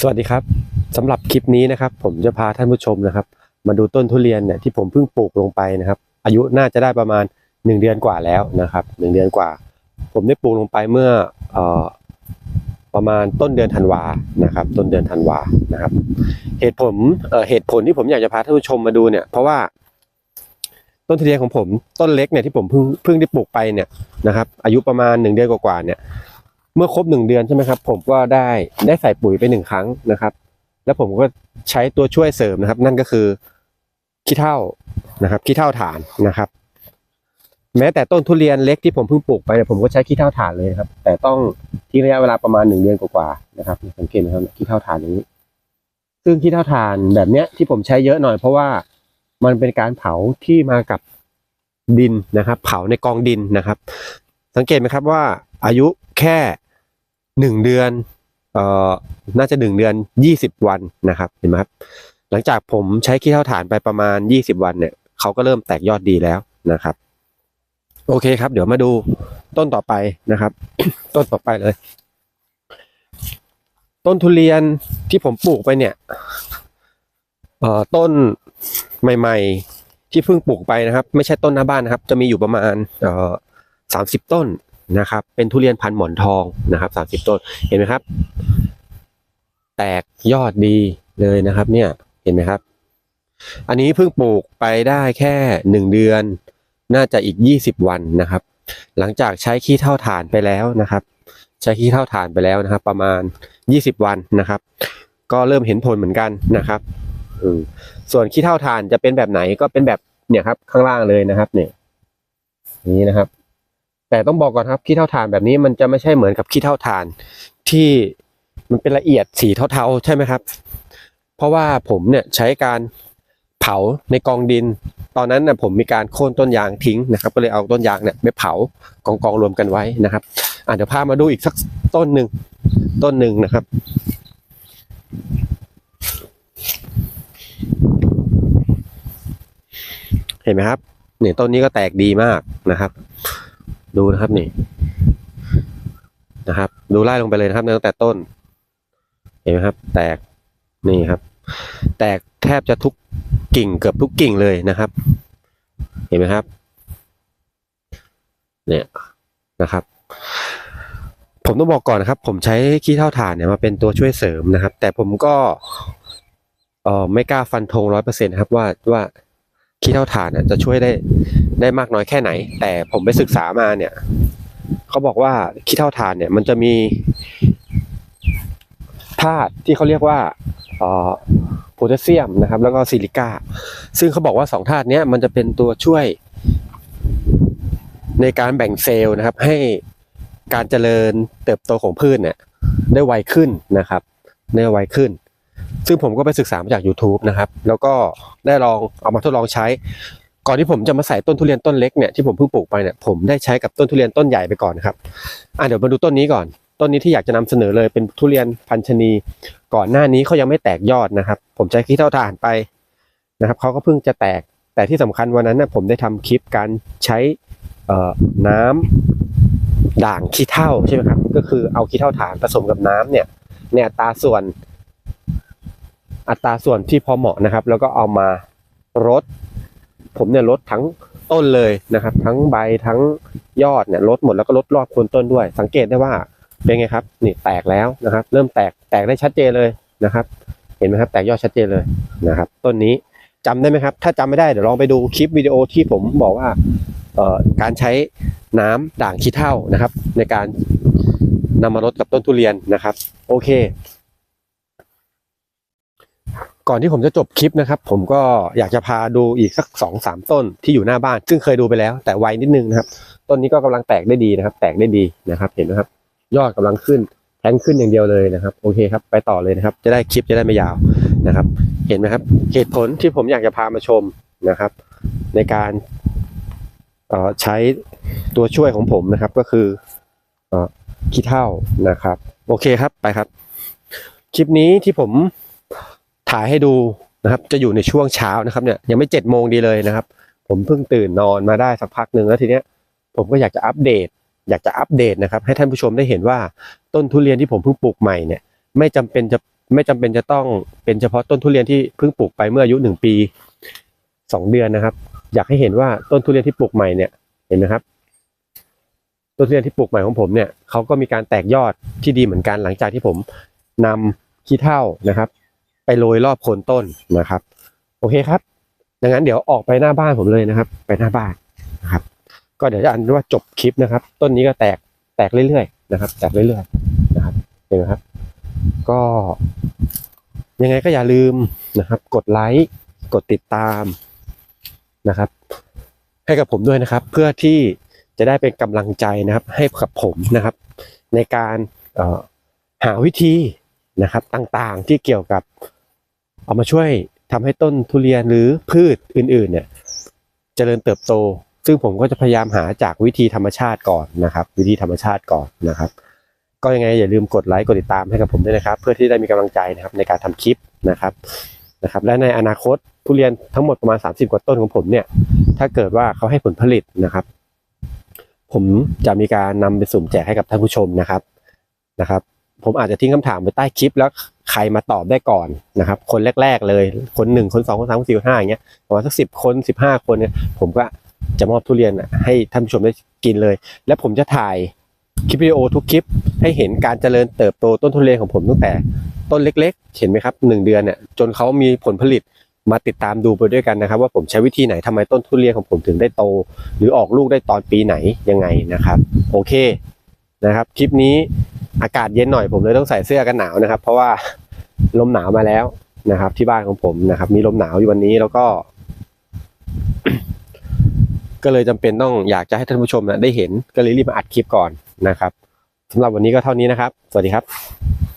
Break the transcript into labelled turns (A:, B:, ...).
A: สวัสดีครับสำหรับคลิปนี้นะครับ ผมจะพาท่านผู้ชมนะครับ มาดูต้นทุเรียนเนี่ยที่ผมเพิ่งปลูกลงไปนะครับ อายุน่าจะได้ประมาณ 1 เดือนกว่าแล้วนะครับหนึ่งเดือนกว่า ผมได้ปลูกลงไปเมื่อออประมาณต้นเดือนธันวานะครับ ต้นเดือนธันวานะครับ เหตุผลเเหตุผลที่ผมอยากจะพาท่านผู้ชมมาดูเนี่ย เพราะว่า ต้นทุเรียนของผมต้นเล็กเนี่ยที่ผมเพิ่งเพิ่งได้ปลูกไปเนี่ยนะครับ อายุประมาณหนึ่งเดือนกว่าๆเนี่ย มื่อครบหนึ่งเดือนใช่ไหมครับ ผมก็ได้ได้ใส่ปุ๋ยไปหนึ่งครั้งนะครับ แล้วผมก็ใช้ตัวช่วยเสริมนะครับ นั่นก็คือขี้เถ้านะครับขี้เถ้าฐานนะครับ แม้แต่ต้นทุเรียนเล็กที่ผมเพิ่งปลูกไปเนี่ยผมก็ใช้ขี้เถ้าฐานเลยครับ แต่ต้องทิ้งระยะเวลาประมาณหนึ่งเดือนกว่าๆนะครับสังเกตนะครับขี้เถ้าฐานนี้ ซึ่งขี้เถ้าฐานแบบเนี้ยที่ผมใช้เยอะหน่อยเพราะว่ามันเป็นการเผาที่มากับดินนะครับ เผาในกองดินนะครับ สังเกตไหมครับว่าอายุแค่ หนึ่งเดือนเอ่อน่าจะหนึ่งเดือนยี่สิบวันนะครับเห็นไหมครับหลังจากผมใช้ขี้เท่าฐานไปประมาณยี่สิบวันเนี่ยเขาก็เริ่มแตกยอดดีแล้วนะครับ โอเคครับ เดี๋ยวมาดูต้นต่อไปนะครับ ต้นต่อไปเลย ต้นทุเรียนที่ผมปลูกไปเนี่ยเอ่อต้นใหม่ๆที่เพิ่งปลูกไปนะครับ ไม่ใช่ต้นหน้าบ้านนะครับ จะมีอยู่ประมาณเอ่อสามสิบต้น นะครับ เป็นทุเรียนพันหมอนทองนะครับสามสิบต้น เห็นไหมครับ แตกยอดดีเลยนะครับ เนี่ย เห็นไหมครับ อันนี้เพิ่งปลูกไปได้แค่หนึ่งเดือน น่าจะอีกยี่สิบวันนะครับ หลังจากใช้ขี้เท่าฐานไปแล้วนะครับ ใช้ขี้เท่าฐานไปแล้วนะครับ ประมาณยี่สิบวันนะครับ ก็เริ่มเห็นผลเหมือนกันนะครับส่วนขี้เท่าฐานจะเป็นแบบไหนก็เป็นแบบเนี่ยครับ ข้างล่างเลยนะครับ เนี่ยนี้นะครับ แต่ต้องบอกก่อนครับขี้เท่าฐานแบบนี้มันจะไม่ใช่เหมือนกับขี้เท่าฐานที่มันเป็นละเอียดสีเทาๆใช่ไหมครับ เพราะว่าผมเนี่ยใช้การเผาในกองดิน ตอนนั้นนะผมมีการโค่นต้นยางทิ้งนะครับ ก็เลยเอาต้นยางเนี่ยไปเผากองกองๆรวมกันไว้นะครับอะเดี๋ยวพามาดูอีกสักต้นหนึ่งต้นหนึ่งนะครับเห็นไหมครับเนี่ยต้นนี้ก็แตกดีมากนะครับ ดูนะครับนี่นะครับ ดูไล่ลงไปเลยนะครับตั้งแต่ต้น เห็นไหมครับ แตกนี่ครับ แตกแทบจะทุกกิ่งเกือบทุกกิ่งเลยนะครับ เห็นไหมครับ เนี่ยนะครับ ผมต้องบอกก่อนนะครับ ผมใช้ขี้เท่าถ่านเนี่ยมาเป็นตัวช่วยเสริมนะครับ แต่ผมก็เออไม่กล้าฟันธงร้อยเปอร์เซ็นต์ครับว่าว่า ขี้เท่าถ่านจะช่วยได้ได้มากน้อยแค่ไหน แต่ผมไปศึกษามาเนี่ยเขาบอกว่าขี้เท่าฐานเนี่ยมันจะมีธาตุที่เขาเรียกว่าอ่อโพแทสเซียมนะครับแล้วก็ซิลิก้าซึ่งเขาบอกว่าสองธาตุนี้มันจะเป็นตัวช่วย ในการแบ่งเซลล์นะครับ ให้การเจริญเติบโตของพืชเนี่ยได้ไวขึ้นนะครับได้ไวขึ้น ซึ่งผมก็ไปศึกษามาจาก YouTube นะครับ แล้วก็ได้ลองเอามาทดลองใช้ ก่อนที่ผมจะมาใส่ต้นทุเรียนต้นเล็กเนี่ยที่ผมเพิ่งปลูกไปเนี่ยผมได้ใช้กับต้นทุเรียนต้นใหญ่ไปก่อนนะครับอะเดี๋ยวมาดูต้นนี้ก่อน ต้นนี้ที่อยากจะนำเสนอเลยเป็นทุเรียนพันชนี ก่อนหน้านี้เขายังไม่แตกยอดนะครับ ผมใช้ขี้เท่าถ่านไปนะครับเขาก็เพิ่งจะแตกแต่ที่สำคัญวันนั้นนะผมได้ทำคลิปการใช้น้ำด่างขี้เท่าใช่ไหมครับก็คือเอาขี้เท่าถ่านผสมกับน้ำเนี่ยเนี่ยอัตราส่วน อัตราส่วนที่พอเหมาะนะครับ แล้วก็เอามารดผมเนี่ยลดทั้งต้นเลยนะครับ ทั้งใบทั้งยอดเนี่ยลดหมดแล้วก็ลดรอบคนต้นด้วย สังเกตได้ว่าเป็นไงครับนี่แตกแล้วนะครับ เริ่มแตกแตกได้ชัดเจนเลยนะครับ เห็นไหมครับแตกยอดชัดเจนเลยนะครับ ต้นนี้จำได้ไหมครับ ถ้าจำไม่ได้เดี๋ยวลองไปดูคลิปวิดีโอที่ผมบอกว่าเอ่อการใช้น้ำด่างขี้เถ้านะครับ ในการนำมาลดกับต้นทุเรียนนะครับ โอเค ก่อนที่ผมจะจบคลิปนะครับ ผมก็อยากจะพาดูอีกสักสองสามต้นที่อยู่หน้าบ้าน ซึ่งเคยดูไปแล้ว แต่ไวนิดนึงนะครับ ต้นนี้ก็กำลังแตกได้ดีนะครับ แตกได้ดีนะครับ เห็นไหมครับ ยอดกำลังขึ้นแทงขึ้นอย่างเดียวเลยนะครับ โอเคครับ ไปต่อเลยนะครับ จะได้คลิปจะได้ไม่ยาวนะครับ เห็นไหมครับ เหตุผลที่ผมอยากจะพามาชมนะครับ ในการออใช้ตัวช่วยของผมนะครับ ก็คืออขี้เท่านะครับ โอเคครับไปครับ คลิปนี้ที่ผม ถ่ายให้ดูนะครับ จะอยู่ในช่วงเช้านะครับเนี่ยยังไม่เจ็ดโมงดีเลยนะครับ ผมเพิ่งตื่นนอนมาได้สักพักหนึ่งแล้วทีเนี้ยผมก็อยากจะอัปเดต อยากจะอัปเดตนะครับให้ท่านผู้ชมได้เห็นว่าต้นทุเรียนที่ผมเพิ่งปลูกใหม่เนี่ยไม่จำเป็นจะไม่จำเป็นจะต้องเป็นเฉพาะต้นทุเรียนที่เพิ่งปลูกไปเมื่ออายุหนึ่งปีสองเดือนนะครับ อยากให้เห็นว่าต้นทุเรียนที่ปลูกใหม่เนี่ยเห็นไหมครับต้นทุเรียนที่ปลูกใหม่ของผมเนี่ยเขาก็มีการแตกยอดที่ดีเหมือนกันหลังจากที่ผมนำขี้เถ้านะครับ ไปโรยรอบโคนต้นนะครับ โอเคครับดังนั้นเดี๋ยวออกไปหน้าบ้านผมเลยนะครับ ไปหน้าบ้านนะครับ ก็เดี๋ยวจะอ่านว่าจบคลิปนะครับ ต้นนี้ก็แตกแตกเรื่อยๆนะครับ แตกเรื่อยๆนะครับเห็นไหมครับ ก็ ยังไงก็อย่าลืมนะครับ กดไลค์กดติดตามนะครับ ให้กับผมด้วยนะครับ เพื่อที่จะได้เป็นกำลังใจนะครับ ให้กับผมนะครับ ในการออหาวิธีนะครับต่างๆที่เกี่ยวกับ เอามาช่วยทำให้ต้นทุเรียนหรือพืชอื่นๆเนี่ยเจริญเติบโต ซึ่งผมก็จะพยายามหาจากวิธีธรรมชาติก่อนนะครับ วิธีธรรมชาติก่อนนะครับ ก็ยังไงอย่าลืมกดไลค์กดติดตามให้กับผมด้วยนะครับ เพื่อที่ได้มีกำลังใจนะครับในการทำคลิปนะครับนะครับและในอนาคตทุเรียนทั้งหมดประมาณ 30 กว่าต้นของผมเนี่ย ถ้าเกิดว่าเขาให้ผลผลิตนะครับ ผมจะมีการนำไปสุ่มแจกให้กับท่านผู้ชมนะครับนะครับ ผมอาจจะทิ้งคำถามไว้ใต้คลิปแล้ว ใครมาตอบได้ก่อนนะครับ คนแรก ๆ เลยคนหนึ่งคนสองคนสามคนสี่คนห้าอย่างเงี้ยประมาณสักสิบคนสิบห้าคนเนี่ยผมก็จะมอบทุเรียนให้ท่านผู้ชมได้กินเลย และผมจะถ่ายคลิปวิดีโอทุกคลิปให้เห็นการเจริญเติบโตต้นทุเรียนของผมตั้งแต่ต้นเล็ก ๆ เห็นไหมครับหนึ่งเดือนเนี่ยจนเขามีผลผลิตมาติดตามดูไปด้วยกันนะครับ ว่าผมใช้วิธีไหนทำไมต้นทุเรียนของผมถึงได้โต หรือออกลูกได้ตอนปีไหนยังไงนะครับ โอเคนะครับ คลิปนี้อากาศเย็นหน่อยผมเลยต้องใส่เสื้อกันหนาวนะครับ เพราะว่า ลมหนาวมาแล้วนะครับ ที่บ้านของผมนะครับ มีลมหนาวอยู่วันนี้แล้วก็ ก็เลยจำเป็นต้องอยากจะให้ท่านผู้ชมนะได้เห็นก็เลยรีบมาอัดคลิปก่อนนะครับสำหรับวันนี้ก็เท่านี้นะครับ สวัสดีครับ